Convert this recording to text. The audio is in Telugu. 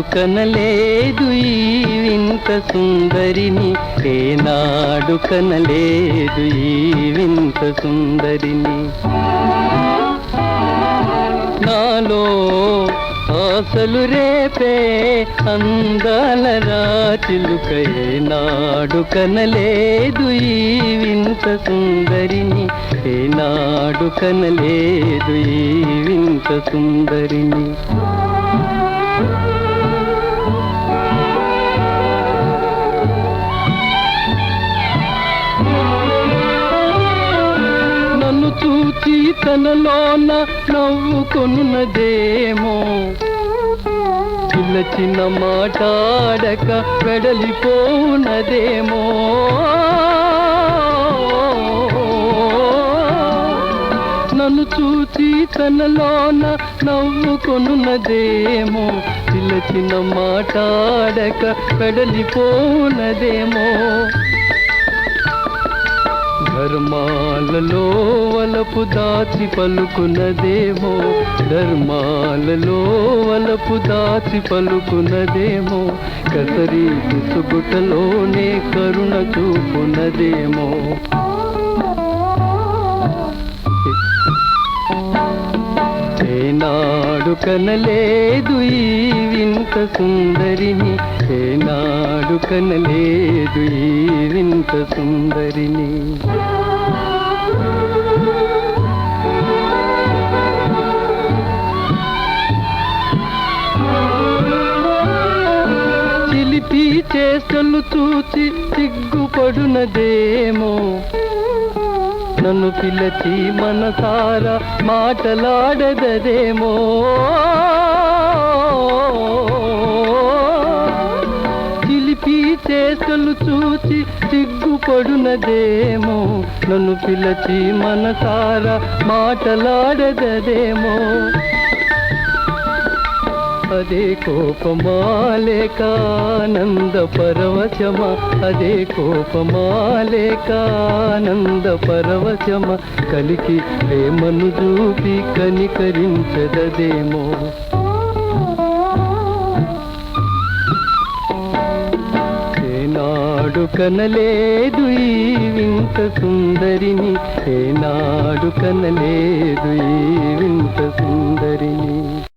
ఏనాడు కనలేదు ఈ వింత సుందరిని. ఏనాడు కనలేదు ఈ వింత సుందరిని. నాలో ఆశలు రేపే అందాల రాచిలుకై నాడు కనలేదు ఈ వింత సుందరిని. ఏ నాడు కనలేదు ఈ వింత సుందరిని. చూచి తనలోన నవ్వుకొనున్నదేమో. చిన్న మాటాడక వెడలిపోనదేమో నన్ను చూచి తనలోన నవ్వుకొనున్నదేమో. చిన్న చిన్న మాట్లాడక వెడలిపోనదేమో ధర్మాలలో వలపు దాచి పలుకున్నదేమో ధర్మాలలో వలపు దాచి పలుకున్నదేమో కసరి సుగుటలోనే కరుణ చూపున్నదేమో ఏనాడు కనలేదు ఈ వింత సుందరిని. ఏనాడు కనలేదు ఈ వింత సుందరిని. చిలిపి చేష్టలు చూచి సిగ్గుపడునదేమో. నన్ను పిలచి మనసారా మాటలాడదదేమో చిలిపి చేష్టలు చూచి సిగ్గుపడునదేమో. నన్ను పిలచి మనసారా మాటలాడదదేమో అదే కోపమాలేకానంద పరవశమ అదే కోపమాలేకానంద పరవశమ కలికి ప్రేమను చూపి కనికరించదదేమో. ఏనాడు కనలేదు ఈ వింత సుందరిని. ఏనాడు కనలేదు ఈ వింత సుందరిని.